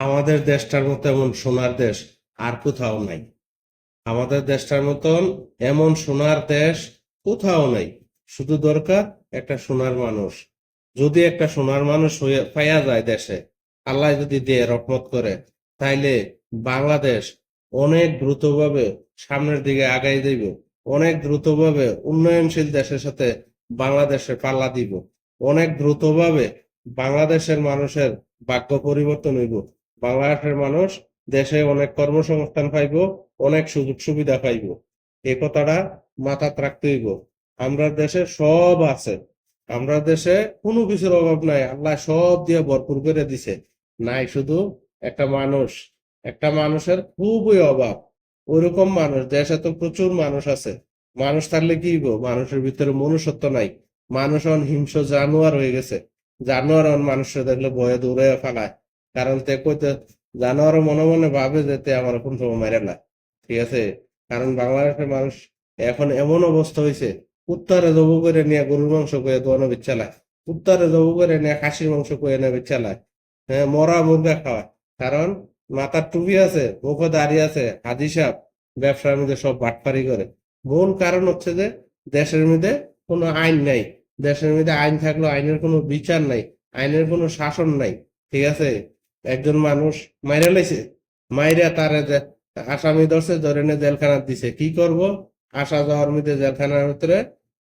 আমাদের দেশটার মতো এমন সোনার দেশ আর কোথাও নাই। আমাদের দেশটার মতন এমন সোনার দেশ কোথাও নাই। শুধু দরকার একটা সোনার মানুষ। যদি একটা সোনার মানুষ হয়ে পাইয়া যায় দেশে, আল্লাহ যদি দিয়ে রহমত করে, তাইলে বাংলাদেশ অনেক দ্রুতভাবে সামনের দিকে আগাই দিব, অনেক দ্রুতভাবে উন্নয়নশীল দেশের সাথে বাংলাদেশে পাল্লা দিব, অনেক দ্রুতভাবে বাংলাদেশের মানুষের ভাগ্য পরিবর্তন হইব। বাংলাদেশের মানুষ দেশে অনেক কর্মসংস্থান পাইব, অনেক সুযোগ সুবিধা পাইব। এই কথাটা মাথাত রাখতে হইব। আমরা দেশে সব আছে। আমরা দেশে কোনো কিছুর অভাব নাই। আল্লাহ সব দিয়ে ভরপুর করে দিছে। নাই শুধু একটা মানুষ। একটা মানুষের খুবই অভাব। ওইরকম মানুষ। দেশে তো প্রচুর মানুষ আছে। মানুষ থাকলে কি মানুষের ভিতরে মনুষ্যত্ব নাই। মানুষ অন হিংস্র জানোয়ার হয়ে গেছে। জানোয়ার অন মানুষের দেখলে ভয়ে দৌড়ে ফেলায়। কারণ তে কইতে, জানোয়ারও মনে মনে ভাবে যে তে আমার কোন সময় মেরে না। ঠিক আছে? কারণ বাংলাদেশের মানুষ এখন এমন অবস্থা হয়েছে উত্তরে জবু করে নিয়ে গরুর মাংস করে দোয়ানো বিচ্ছালায় উত্তরে জবু করে নিয়ে খাসির মাংস করে নিয়ে বিচ্ছালায় হ্যাঁ মরা মুরগা খাওয়ায়। কারণ মাথার টুপি আছে, মুখে দাঁড়িয়ে আছে, হাজি সাহেব ব্যবসার মধ্যে সব বাটপারি করে। মূল কারণ হচ্ছে যে দেশের মধ্যে কোনো আইন নাই, দেশের মধ্যে আইন থাকলেও আইনের কোনো বিচার নাই, আইনের কোনো শাসন নাই, ঠিক আছে? একজন মানুষ মাইরা লাইছে, মাইরা তারে আসামি ধরছে, ধরে নিয়ে জেলখানা দিছে। কি করব? আসা যাওয়ার মধ্যে জেলখানার ভিতরে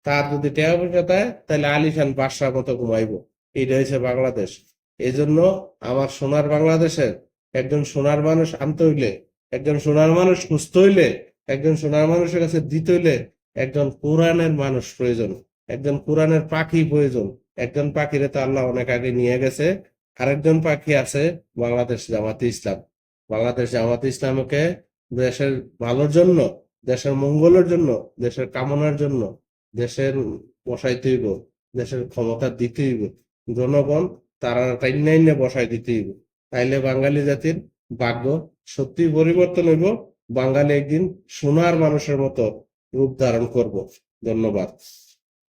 তার যদি টাকা পয়সা দেয়, তাহলে আলিশান বাদশার মতো ঘুমাইবো। এটা হয়েছে বাংলাদেশ। এই জন্য আমার সোনার বাংলাদেশের একজন সোনার মানুষ আনতে হইলে, একজন সোনার মানুষ সুস্থ হইলে, একজন সোনার মানুষের কাছে দিতে হইলে একজন কোরআনের মানুষ প্রয়োজন, একজন কোরআনের পাখি প্রয়োজন। একজন পাখিরে তো আল্লাহ অনেক আগে নিয়ে গেছে আরেকজন পাখি আছে, বাংলাদেশ জামাতে ইসলাম। বাংলাদেশ জামাতে ইসলামকে দেশের ভালোর জন্য, দেশের মঙ্গলের জন্য, দেশের কামনার জন্য, দেশের বসাইতে হইব দেশের ক্ষমতা দিতে হইব জনগণ তারা টাইনাইনে বসাই দিতে হইব তাইলে বাঙালি জাতির ভাগ্য সত্যি পরিবর্তন হইব, বাঙালি একদিন সোনার মানুষের মতো রূপ ধারণ করব। ধন্যবাদ।